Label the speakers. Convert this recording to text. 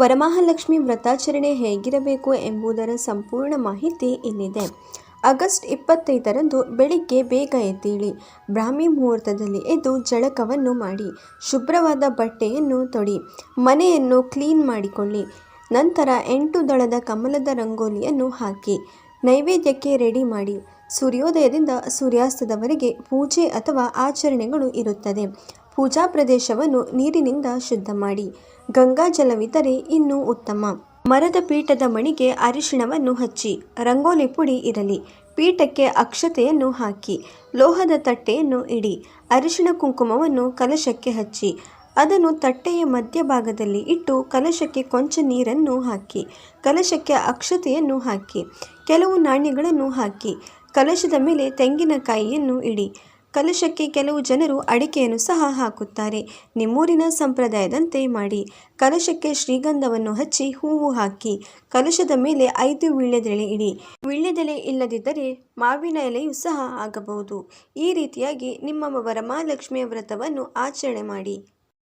Speaker 1: ವರಮಹಾಲಕ್ಷ್ಮಿ ವ್ರತಾಚರಣೆ ಹೇಗಿರಬೇಕು ಎಂಬುದರ ಸಂಪೂರ್ಣ ಮಾಹಿತಿ ಇಲ್ಲಿದೆ. ಆಗಸ್ಟ್ ಇಪ್ಪತ್ತೈದರಂದು ಬೆಳಿಗ್ಗೆ ಬೇಗ ಎದ್ದೇಳಿ. ಬ್ರಾಹ್ಮಿ ಮುಹೂರ್ತದಲ್ಲಿ ಎದ್ದು ಜಳಕವನ್ನು ಮಾಡಿ, ಶುಭ್ರವಾದ ಬಟ್ಟೆಯನ್ನು ತೊಡಿ, ಮನೆಯನ್ನು ಕ್ಲೀನ್ ಮಾಡಿಕೊಳ್ಳಿ. ನಂತರ ಎಂಟು ದಳದ ಕಮಲದ ರಂಗೋಲಿಯನ್ನು ಹಾಕಿ, ನೈವೇದ್ಯಕ್ಕೆ ರೆಡಿ ಮಾಡಿ. ಸೂರ್ಯೋದಯದಿಂದ ಸೂರ್ಯಾಸ್ತದವರೆಗೆ ಪೂಜೆ ಅಥವಾ ಆಚರಣೆಗಳು ಇರುತ್ತದೆ. ಪೂಜಾ ಪ್ರದೇಶವನ್ನು ನೀರಿನಿಂದ ಶುದ್ಧ ಮಾಡಿ. ಗಂಗಾ ಜಲವಿದ್ದರೆ ಇನ್ನೂ ಉತ್ತಮ. ಮರದ ಪೀಠದ ಮಣಿಗೆ ಅರಿಶಿಣವನ್ನು ಹಚ್ಚಿ. ರಂಗೋಲಿ ಪುಡಿ ಇರಲಿ. ಪೀಠಕ್ಕೆ ಅಕ್ಷತೆಯನ್ನು ಹಾಕಿ. ಲೋಹದ ತಟ್ಟೆಯನ್ನು ಇಡಿ. ಅರಿಶಿಣ ಕುಂಕುಮವನ್ನು ಕಲಶಕ್ಕೆ ಹಚ್ಚಿ. ಅದನ್ನು ತಟ್ಟೆಯ ಮಧ್ಯಭಾಗದಲ್ಲಿ ಇಟ್ಟು ಕಲಶಕ್ಕೆ ಕೊಂಚ ನೀರನ್ನು ಹಾಕಿ. ಕಲಶಕ್ಕೆ ಅಕ್ಷತೆಯನ್ನು ಹಾಕಿ. ಕೆಲವು ನಾಣ್ಯಗಳನ್ನು ಹಾಕಿ. ಕಲಶದ ಮೇಲೆ ತೆಂಗಿನಕಾಯಿಯನ್ನು ಇಡಿ. ಕಲಶಕ್ಕೆ ಕೆಲವು ಜನರು ಅಡಿಕೆಯನ್ನು ಸಹ ಹಾಕುತ್ತಾರೆ. ನಿಮ್ಮೂರಿನ ಸಂಪ್ರದಾಯದಂತೆ ಮಾಡಿ. ಕಲಶಕ್ಕೆ ಶ್ರೀಗಂಧವನ್ನು ಹಚ್ಚಿ ಹೂವು ಹಾಕಿ. ಕಲಶದ ಮೇಲೆ ಐದು ವೀಳ್ಯದೆಲೆ ಇಡಿ. ವೀಳ್ಯದೆಲೆ ಇಲ್ಲದಿದ್ದರೆ ಮಾವಿನ ಎಲೆಯೂ ಸಹ ಆಗಬಹುದು. ಈ ರೀತಿಯಾಗಿ ನಿಮ್ಮ ವರಮಹಾಲಕ್ಷ್ಮಿಯ ವ್ರತವನ್ನು ಆಚರಣೆ ಮಾಡಿ.